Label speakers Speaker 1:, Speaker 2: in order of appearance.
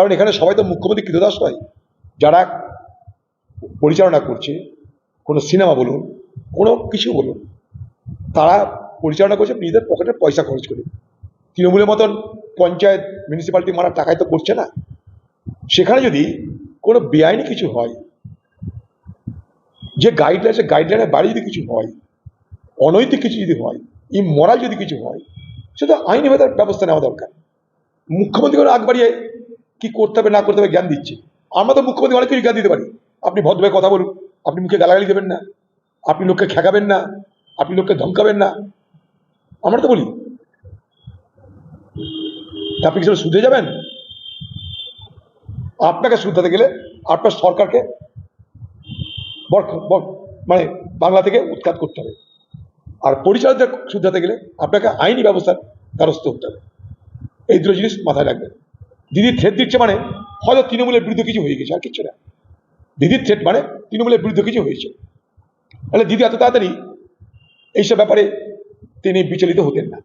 Speaker 1: কারণ এখানে সবাই তো মুখ্যমন্ত্রী কৃতদাস নয়। যারা পরিচালনা করছে, কোনো সিনেমা বলুন, কোনো কিছু বলুন, তারা পরিচালনা করছে, নিজেদের পকেটে পয়সা খরচ করে। তৃণমূলের মতন পঞ্চায়েত মিউনিসিপ্যালিটি মারা টাকায় তো করছে না। সেখানে যদি কোনো বেআইনি কিছু হয়, যে গাইডলাইন সে গাইডলাইনের বাইরে যদি কিছু হয়, অনৈতিক কিছু যদি হয় ইমরাল যদি কিছু হয় সেটা আইনি ব্যবস্থা নেওয়া দরকার। মুখ্যমন্ত্রী করে আগ বাড়িয়ে কি করতে হবে, না করতে হবে জ্ঞান দিচ্ছে। আমরা তো মুখ্যমন্ত্রী অনেক কিছু জ্ঞান দিতে পারি। আপনি ভদ্রভাবে কথা বলুন, আপনি মুখে গালাগালি দেবেন না, আপনি লোককে ঠেকাবেন না, আপনি লোককে ধমকাবেন না। আমরা তো বলি। আপনি কিছু শুধরে যাবেন? আপনাকে শুধরাতে গেলে আপনার সরকারকে মানে বাংলা থেকে উৎখাত করতে হবে। আর পরিচালকদের শুধরাতে গেলে আপনাকে আইনি ব্যবস্থার দ্বারস্থ হতে হবে। এই দুটো জিনিস মাথায় রাখবেন। দিদির থ্রেট দিচ্ছে মানে হয়তো তৃণমূলের বিরুদ্ধে কিছু হয়ে গেছে, আর কিচ্ছু না। দিদির থ্রেট মানে তৃণমূলের বিরুদ্ধে কিছু হয়েছে। তাহলে দিদি এত তাড়াতাড়ি এইসব ব্যাপারে তিনি বিচলিত হতেন না।